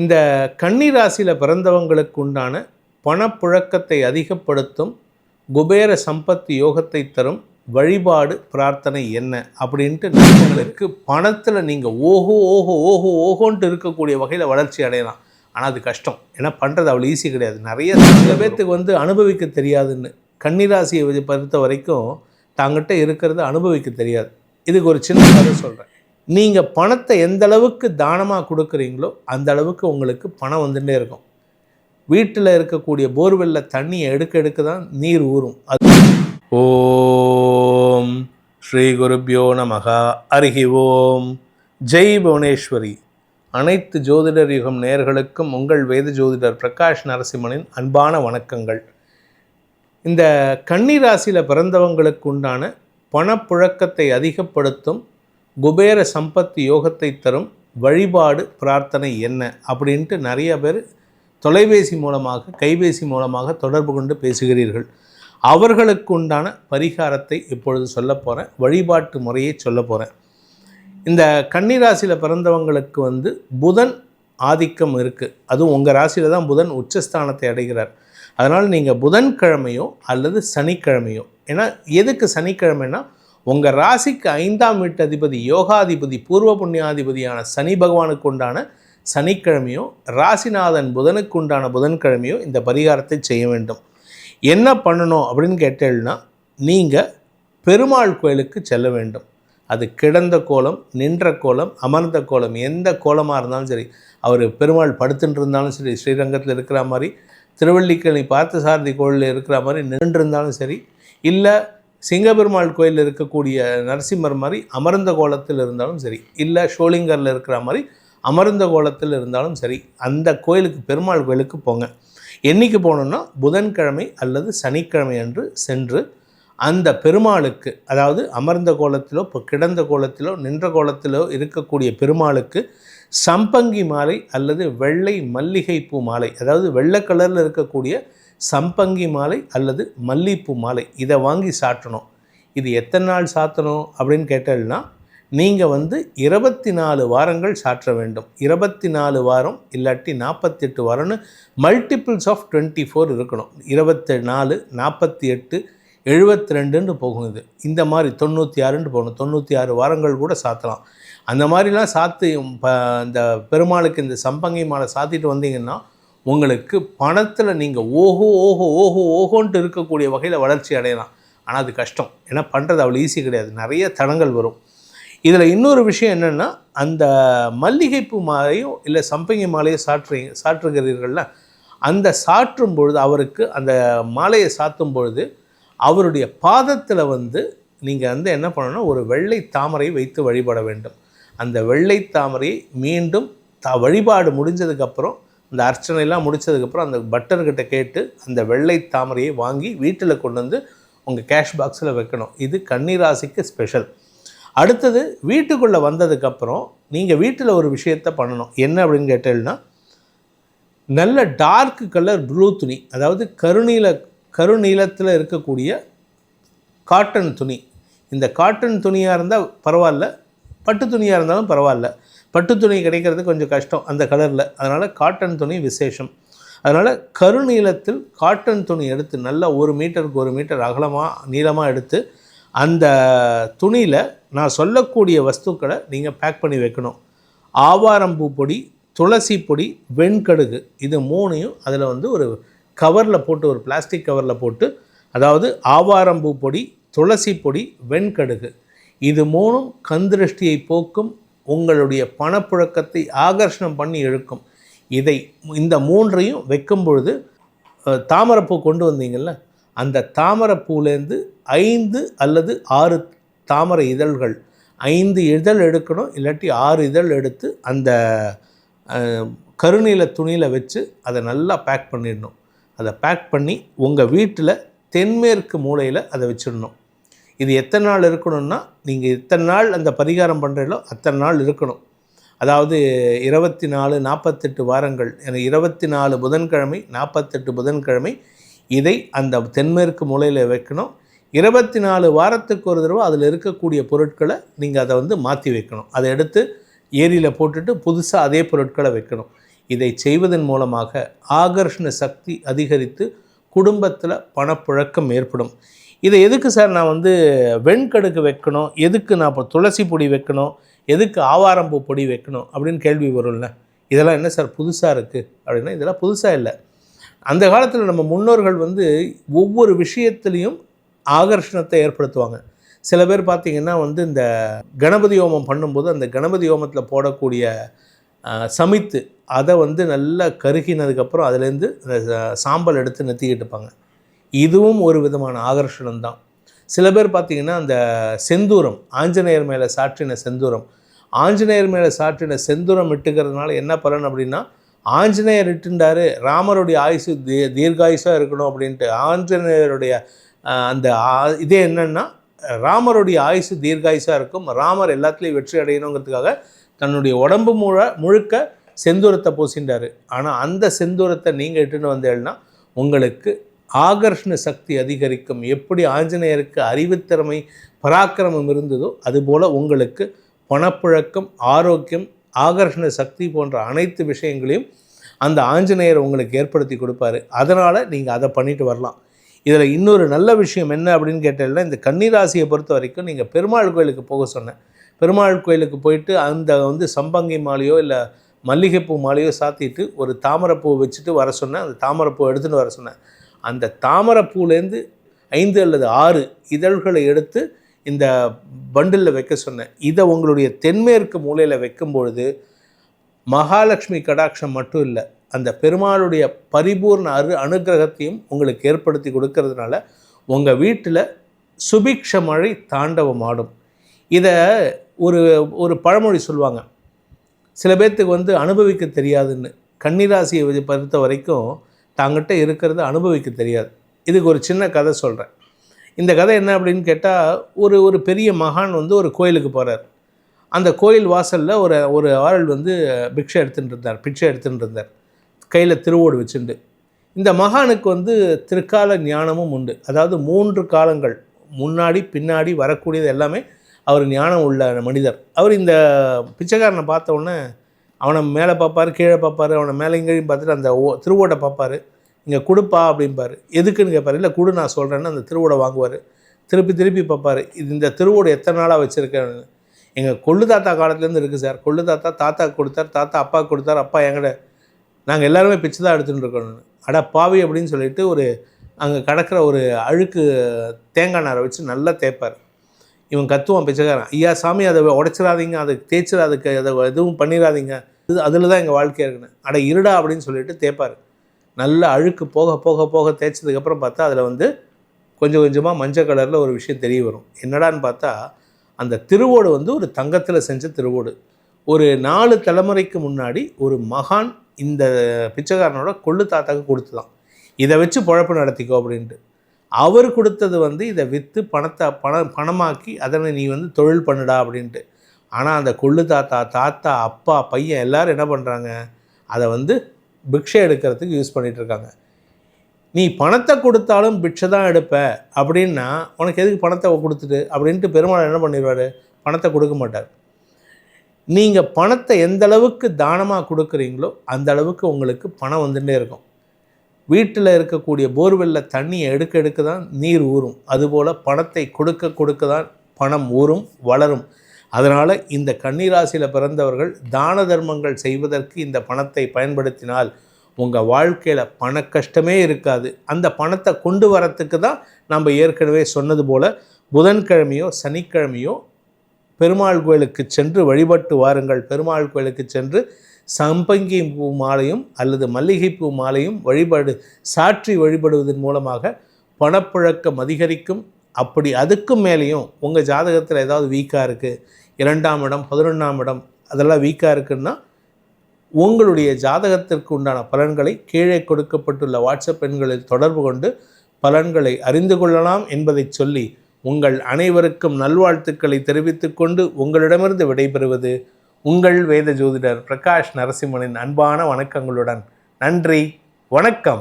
இந்த கன்னி ராசியில் பிறந்தவங்களுக்கு உண்டான பணப்புழக்கத்தை அதிகப்படுத்தும் குபேர சம்பத்து யோகத்தை தரும் வழிபாடு பிரார்த்தனை என்ன? அப்படின்ட்டு நண்பர்களுக்கு பணத்தில் நீங்கள் ஓஹோ ஓஹோ ஓஹோ ஓஹோன்ட்டு இருக்கக்கூடிய வகையில் வளர்ச்சி அடையலாம். ஆனால் அது கஷ்டம். ஏன்னா பண்ணுறது அவ்வளோ ஈஸி கிடையாது. நிறைய சில பேர்த்துக்கு வந்து அனுபவிக்க தெரியாதுன்னு. கன்னிராசியை பொறுத்த வரைக்கும் தாங்கிட்ட இருக்கிறத அனுபவிக்க தெரியாது. இதுக்கு ஒரு சின்ன கதை சொல்கிறேன் நீங்கள் பணத்தை எந்த அளவுக்கு தானமாக கொடுக்குறீங்களோ அந்த அளவுக்கு உங்களுக்கு பணம் வந்துட்டே இருக்கும். வீட்டில் இருக்கக்கூடிய போர்வெல்ல தண்ணியை எடுக்க எடுக்க தான் நீர் ஊறும். அது ஓம் ஸ்ரீ குருப்யோ நமகா. அருகி ஓம். ஜெய் புவனேஸ்வரி. அனைத்து ஜோதிடர் யுகம் நேர்களுக்கும் உங்கள் வேத ஜோதிடர் பிரகாஷ் நரசிம்மனின் அன்பான வணக்கங்கள். இந்த கன்னி ராசியில் பிறந்தவங்களுக்கு உண்டான பணப்புழக்கத்தை அதிகப்படுத்தும் குபேர சம்பத்து யோகத்தை தரும் வழிபாடு பிரார்த்தனை என்ன? அப்படின்ட்டு நிறைய பேர் தொலைபேசி மூலமாக கைபேசி மூலமாக தொடர்பு கொண்டு பேசுகிறீர்கள். அவர்களுக்கு உண்டான பரிகாரத்தை இப்பொழுது சொல்ல போகிறேன் வழிபாட்டு முறையை சொல்ல போகிறேன் இந்த கன்னிராசியில் பிறந்தவங்களுக்கு வந்து புதன் ஆதிக்கம் இருக்குது அதுவும் உங்கள் ராசியில் தான் புதன் உச்சஸ்தானத்தை அடைகிறார். அதனால் நீங்கள் புதன்கிழமையோ அல்லது சனிக்கிழமையோ ஏன்னா எதுக்கு சனிக்கிழமைனா உங்கள் ராசிக்கு ஐந்தாம் வீட்டு அதிபதி யோகாதிபதி பூர்வ புண்ணியாதிபதியான சனி பகவானுக்கு உண்டான சனிக்கிழமையோ ராசிநாதன் புதனுக்கு உண்டான புதன்கிழமையோ இந்த பரிகாரத்தை செய்ய வேண்டும். என்ன பண்ணணும் அப்படின்னு கேட்டேன்னா நீங்கள் பெருமாள் கோயிலுக்கு செல்ல வேண்டும். அது கிடந்த கோலம் நின்ற கோலம் அமர்ந்த கோலம் எந்த கோலமாக இருந்தாலும் சரி அவர் பெருமாள் படுத்துட்டு இருந்தாலும் சரி ஸ்ரீரங்கத்தில் இருக்கிற மாதிரி திருவள்ளிக்கணி பார்த்தசாரதி கோயிலில் இருக்கிற மாதிரி நின்று இருந்தாலும் சரி இல்லை சிங்கபெருமாள் கோயிலில் இருக்கக்கூடிய நரசிம்மர் மாதிரி அமர்ந்த கோலத்தில் இருந்தாலும் சரி இல்லை ஷோலிங்கரில் இருக்கிற மாதிரி அமர்ந்த கோலத்தில் இருந்தாலும் சரி அந்த கோயிலுக்கு பெருமாள் கோயிலுக்கு போங்க. என்னைக்கு போகணுன்னா புதன்கிழமை அல்லது சனிக்கிழமை அன்று சென்று அந்த பெருமாளுக்கு அதாவது அமர்ந்த கோலத்திலோ இப்போ கிடந்த கோலத்திலோ நின்ற கோலத்திலோ இருக்கக்கூடிய பெருமாளுக்கு சம்பங்கி மாலை அல்லது வெள்ளை மல்லிகை பூ மாலை அதாவது வெள்ளை கலரில் இருக்கக்கூடிய சம்பங்கி மாலை அல்லது மல்லிப்பூ மாலை. இதை வாங்கி சாட்டணும் இது எத்தனை நாள் சாத்தணும் அப்படின்னு கேட்டேன்னா நீங்கள் வந்து இருபத்தி நாலு வாரங்கள் சாற்ற வேண்டும். இருபத்தி நாலு வாரம் இல்லாட்டி நாற்பத்தெட்டு வாரம்னு மல்டிபிள்ஸ் ஆஃப் டுவெண்ட்டி ஃபோர் இருக்கணும். இருபத்தி நாலு நாற்பத்தி எட்டு எழுபத்தி ரெண்டுன்னு போகும் இது. இந்த மாதிரி தொண்ணூற்றி ஆறுன்னு போகணும். தொண்ணூற்றி ஆறு வாரங்கள் கூட சாத்தலாம். அந்த மாதிரிலாம் சாத்து இந்த பெருமாளுக்கு இந்த சம்பங்கி மாலை சாத்திட்டு வந்தீங்கன்னா உங்களுக்கு பணத்தில் நீங்கள் ஓஹோ ஓஹோ ஓஹோ ஓஹோன்ட்டு இருக்கக்கூடிய வகையில் வளர்ச்சி அடையலாம். ஆனால் அது கஷ்டம். ஏன்னா பண்ணுறது அவ்வளோ ஈஸி கிடையாது. நிறைய தடங்கள் வரும். இதில் இன்னொரு விஷயம் என்னென்னா அந்த மல்லிகைப்பூ மாலையோ இல்லை சம்பங்கி மாலையோ சாற்றுறீங்க சாற்றுகிறீர்கள்ல அந்த சாற்றும் பொழுது அவருக்கு அந்த மாலையை சாத்தும் பொழுது அவருடைய பாதத்தில் வந்து நீங்கள் வந்து என்ன பண்ணணும்னா ஒரு வெள்ளை தாமரை வைத்து வழிபட வேண்டும். அந்த வெள்ளை தாமரை மீண்டும் த வழிபாடு முடிஞ்சதுக்கப்புறம் அந்த அர்ச்சனைலாம் முடிச்சதுக்கப்புறம் அந்த பட்டர்கிட்ட கேட்டு அந்த வெள்ளை தாமரையை வாங்கி வீட்டில் கொண்டு வந்து உங்கள் கேஷ் பாக்ஸில் வைக்கணும். இது கன்னிராசிக்கு ஸ்பெஷல் அடுத்தது வீட்டுக்குள்ளே வந்ததுக்கப்புறம் நீங்கள் வீட்டில் ஒரு விஷயத்த பண்ணணும். என்ன அப்படின்னு கேட்டேன்னா நல்ல டார்க் கலர் ப்ளூ துணி. அதாவது கருநீல கருநீலத்தில் இருக்கக்கூடிய காட்டன் துணி. இந்த காட்டன் துணியாக இருந்தால் பரவாயில்ல பட்டு துணியாக இருந்தாலும் பரவாயில்ல. பட்டு துணி கிடைக்கிறது கொஞ்சம் கஷ்டம் அந்த கலரில் அதனால் காட்டன் துணி விசேஷம். அதனால் கருநீளத்தில் காட்டன் துணி எடுத்து நல்லா ஒரு மீட்டருக்கு ஒரு மீட்டர் அகலமாக நீளமாக எடுத்து அந்த துணியில் நான் சொல்லக்கூடிய வஸ்துக்களை நீங்கள் பேக் பண்ணி வைக்கணும். ஆவாரம்பூ பொடி துளசி பொடி வெண்கடுகு இது மூணையும் அதில் வந்து ஒரு கவரில் போட்டு ஒரு பிளாஸ்டிக் கவரில் போட்டு அதாவது ஆவாரம்பூ பொடி துளசி பொடி வெண்கடுகு இது மூணும் கந்திருஷ்டியை போக்கும் உங்களுடைய பணப்புழக்கத்தை ஆகர்ஷணம் பண்ணி இழுக்கும். இதை இந்த மூன்றையும் வைக்கும் பொழுது தாமரைப்பூ கொண்டு வந்தீங்கல்ல அந்த தாமரைப்பூலேருந்து ஐந்து அல்லது ஆறு தாமரை இதழ்கள் ஐந்து இதழ் எடுக்கணும் இல்லாட்டி ஆறு இதழ் எடுத்து அந்த அஹ், கருநீல துணியில் வச்சு அதை நல்லா பேக் பண்ணிடணும். அதை பேக் பண்ணி உங்கள் வீட்டில் தென்மேற்கு மூலையில் அதை வச்சிடணும். இது எத்தனை நாள் இருக்கணும்னா நீங்கள் எத்தனை நாள் அந்த பரிகாரம் பண்ணுறீங்களோ அத்தனை நாள் இருக்கணும். அதாவது இருபத்தி நாலு நாற்பத்தெட்டு வாரங்கள் என இருபத்தி நாலு புதன்கிழமை நாற்பத்தெட்டு புதன்கிழமை இதை அந்த தென்மேற்கு மூலையில் வைக்கணும். இருபத்தி நாலு வாரத்துக்கு ஒரு தடவை அதில் இருக்கக்கூடிய பொருட்களை நீங்கள் அதை வந்து மாற்றி வைக்கணும். அதை எடுத்து ஏரியில் போட்டுட்டு புதுசாக அதே பொருட்களை வைக்கணும். இதை செய்வதன் மூலமாக ஆகர்ஷண சக்தி அதிகரித்து குடும்பத்தில் பணப்புழக்கம் ஏற்படும். இதை எதுக்கு சார் நான் வந்து வெண்கடுக்கு வைக்கணும்? எதுக்கு நான் இப்போ துளசி பொடி வைக்கணும்? எதுக்கு ஆவாரம்பூ பொடி வைக்கணும்? அப்படின்னு கேள்வி வரும்ல. இதெல்லாம் என்ன சார் புதுசாக இருக்குது அப்படின்னா இதெல்லாம் புதுசாக இல்லை. அந்த காலத்தில் நம்ம முன்னோர்கள் வந்து ஒவ்வொரு விஷயத்துலேயும் ஆகர்ஷணத்தை ஏற்படுத்துவாங்க. சில பேர் பார்த்திங்கன்னா வந்து இந்த கணபதி ஹோமம் பண்ணும்போது அந்த கணபதி ஹோமத்தில் போடக்கூடிய சமைத்து அதை வந்து நல்லா கருகினதுக்கப்புறம் அதுலேருந்து அந்த சாம்பல் எடுத்து நெத்திக்கிட்டுப்பாங்க இதுவும் ஒரு விதமான ஆகர்ஷணம் தான். சில பேர் பார்த்திங்கன்னா அந்த செந்தூரம் ஆஞ்சநேயர் மேலே சாற்றின செந்தூரம் ஆஞ்சநேயர் மேலே சாற்றின செந்தூரம் இட்டுக்கிறதுனால என்ன பலன் அப்படின்னா ஆஞ்சநேயர் இட்டுண்டாரு ராமருடைய ஆயுசு தீ தீர்காயுசாக இருக்கணும் அப்படின்ட்டு ஆஞ்சநேயருடைய அந்த இதே என்னென்னா ராமருடைய ஆயுசு தீர்காயுசாக இருக்கும் ராமர் எல்லாத்துலேயும் வெற்றி அடையணுங்கிறதுக்காக தன்னுடைய உடம்பு முழ முழுக்க செந்தூரத்தை பூசின்றார் ஆனால் அந்த செந்தூரத்தை நீங்கள் இட்டுன்னு வந்தேன்னா உங்களுக்கு ஆகர்ஷண சக்தி அதிகரிக்கும். எப்படி ஆஞ்சநேயருக்கு அறிவுத்திறமை பராக்கிரமம் இருந்ததோ அதுபோல் உங்களுக்கு பணப்புழக்கம் ஆரோக்கியம் ஆகர்ஷண சக்தி போன்ற அனைத்து விஷயங்களையும் அந்த ஆஞ்சநேயர் உங்களுக்கு ஏற்படுத்தி கொடுப்பாரு. அதனால் நீங்கள் அதை பண்ணிட்டு வரலாம். இதில் இன்னொரு நல்ல விஷயம் என்ன அப்படின்னு கேட்டீங்கன்னா இந்த கன்னிராசியை பொறுத்த வரைக்கும் நீங்கள் பெருமாள் கோயிலுக்கு போக சொன்னேன். பெருமாள் கோயிலுக்கு போயிட்டு அந்த வந்து சம்பங்கி மாலையோ இல்லை மல்லிகைப்பூ மாலையோ சாத்திட்டு ஒரு தாமரைப்பூ வச்சுட்டு வர சொன்னேன். அந்த தாமரைப்பூ எடுத்துகிட்டு வர சொன்னேன். அந்த தாமரைப்பூலேருந்து ஐந்து அல்லது ஆறு இதழ்களை எடுத்து இந்த பண்டிலில் வைக்க சொன்னேன். இதை உங்களுடைய தென்மேற்கு மூலையில் வைக்கும் பொழுது மகாலட்சுமி கடாட்சம் மட்டும் இல்லை அந்த பெருமாளுடைய பரிபூர்ண அரு அனுகிரகத்தையும் உங்களுக்கு ஏற்படுத்தி கொடுக்கறதுனால உங்கள் வீட்டில் சுபிக்ஷ மழை தாண்டவம் ஆடும் இதை ஒரு ஒரு பழமொழி சொல்லுவாங்க. சில பேர்த்துக்கு வந்து அனுபவிக்க தெரியாதுன்னு. கன்னிராசியை பொறுத்த வரைக்கும் தாங்கிட்ட இருக்கிறத அனுபவிக்க தெரியாது. இதுக்கு ஒரு சின்ன கதை சொல்கிறேன் இந்த கதை என்ன அப்படின்னு கேட்டால் ஒரு ஒரு பெரிய மகான் வந்து ஒரு கோயிலுக்கு போகிறார் அந்த கோயில் வாசலில் ஒரு ஒரு ஆள் வந்து பிக்ஷை எடுத்துகிட்டு இருந்தார் பிக்ஷை எடுத்துகிட்டு இருந்தார். கையில் திருவோடு வச்சுண்டு. இந்த மகானுக்கு வந்து திருக்கால ஞானமும் உண்டு. அதாவது மூன்று காலங்கள் முன்னாடி பின்னாடி வரக்கூடியது எல்லாமே அவர் ஞானம் உள்ள மனிதர். அவர் இந்த பிச்சைக்காரனை பார்த்த உடனே அவனை மேலே பார்ப்பார் கீழே பார்ப்பார் அவனை மேலே இங்கேயும் பார்த்துட்டு அந்த ஓ திருவோட்டை பார்ப்பார். இங்கே கொடுப்பா அப்படிம்பார். எதுக்குன்னு கேட்பார்? இல்லை கொடு நான் சொல்கிறேன்னு அந்த திருவோடை வாங்குவார். திருப்பி திருப்பி பார்ப்பார். இது இந்த திருவோடு எத்தனை நாளாக வச்சுருக்கேன் எங்கள் கொள்ளு தாத்தா காலத்துலேருந்து இருக்குது சார். கொள்ளு தாத்தா தாத்தா கொடுத்தார் தாத்தா அப்பா கொடுத்தார் அப்பா எங்கட நாங்கள் எல்லாருமே பிச்சு தான் எடுத்துகிட்டு இருக்கோம். அட பாவி அப்படின்னு சொல்லிட்டு ஒரு அங்கே கிடக்கிற ஒரு அழுக்கு தேங்காய் நாரை வச்சு நல்லா தேய்ப்பார். இவன் கத்துவான் பிச்சைக்காரன். ஐயா சாமி அதை உடைச்சிடாதீங்க. அதை தேய்ச்சிடாதுக்கு அதை எதுவும் பண்ணிடாதீங்க. இது அதில் தான் எங்கள் வாழ்க்கையாக இருக்குன்னு. அட இருடா அப்படின்னு சொல்லிட்டு தேய்ப்பார். நல்ல அழுக்கு போக போக போக தேய்ச்சதுக்கப்புறம் பார்த்தா அதில் வந்து கொஞ்சம் கொஞ்சமாக மஞ்சள் கலரில் ஒரு விஷயம் தெரிய வரும். என்னடான்னு பார்த்தா அந்த திருவோடு வந்து ஒரு தங்கத்தில் செஞ்ச திருவோடு. ஒரு நாலு தலைமுறைக்கு முன்னாடி ஒரு மகான் இந்த பிச்சைக்காரனோட கொள்ளு தாத்தாக்கு கொடுத்து தான் இதை வச்சு பழப்பு நடத்திக்கோ அப்படின்ட்டு. அவர் கொடுத்தது வந்து இதை விற்று பணத்தை பணம் பணமாக்கி அதனை நீ வந்து தொழில் பண்ணுடா அப்படின்ட்டு. ஆனால் அந்த கொள்ளு தாத்தா தாத்தா அப்பா பையன் எல்லோரும் என்ன பண்ணுறாங்க அதை வந்து பிக்ஷை எடுக்கிறதுக்கு யூஸ் பண்ணிகிட்ருக்காங்க நீ பணத்தை கொடுத்தாலும் பிக்ஷை தான் எடுப்ப. அப்படின்னா உனக்கு எதுக்கு பணத்தை கொடுத்துட்டு? அப்படின்ட்டு பெருமாள் என்ன பண்ணிடுவார் பணத்தை கொடுக்க மாட்டார். நீங்கள் பணத்தை எந்த அளவுக்கு தானமாக கொடுக்குறீங்களோ அந்த அளவுக்கு உங்களுக்கு பணம் வந்துகிட்டே இருக்கும். வீட்டில் இருக்கக்கூடிய போர்வெல்லில் தண்ணியை எடுக்க எடுக்க தான் நீர் ஊறும். அதுபோல் பணத்தை கொடுக்க கொடுக்க தான் பணம் ஊறும் வளரும். அதனால் இந்த கன்னிராசியில் பிறந்தவர்கள் தான தர்மங்கள் செய்வதற்கு இந்த பணத்தை பயன்படுத்தினால் உங்கள் வாழ்க்கையில் பண கஷ்டமே இருக்காது. அந்த பணத்தை கொண்டு வரத்துக்கு தான் நம்ம ஏற்கனவே சொன்னது போல் புதன்கிழமையோ சனிக்கிழமையோ பெருமாள் கோயிலுக்கு சென்று வழிபட்டு வாருங்கள். பெருமாள் கோயிலுக்கு சென்று சம்பங்கி பூ மாலையும் அல்லது மல்லிகைப்பூ மாலையும் வழிபாடு சாற்றி வழிபடுவதன் மூலமாக பணப்புழக்கம் அதிகரிக்கும். அப்படி அதுக்கும் மேலேயும் உங்கள் ஜாதகத்தில் ஏதாவது வீக்காக இருக்குது இரண்டாம் இடம் பதினொன்றாம் இடம் அதெல்லாம் வீக்காக இருக்குன்னா உங்களுடைய ஜாதகத்திற்கு உண்டான பலன்களை கீழே கொடுக்கப்பட்டுள்ள வாட்ஸ்அப் எண்களில் தொடர்பு கொண்டு பலன்களை அறிந்து கொள்ளலாம் என்பதை சொல்லி உங்கள் அனைவருக்கும் நல்வாழ்த்துக்களை தெரிவித்துக்கொண்டு உங்களிடமிருந்து விடைபெறுவது உங்கள் வேத ஜோதிடர் பிரகாஷ் நரசிம்மனின் அன்பான வணக்கங்களுடன். நன்றி வணக்கம்.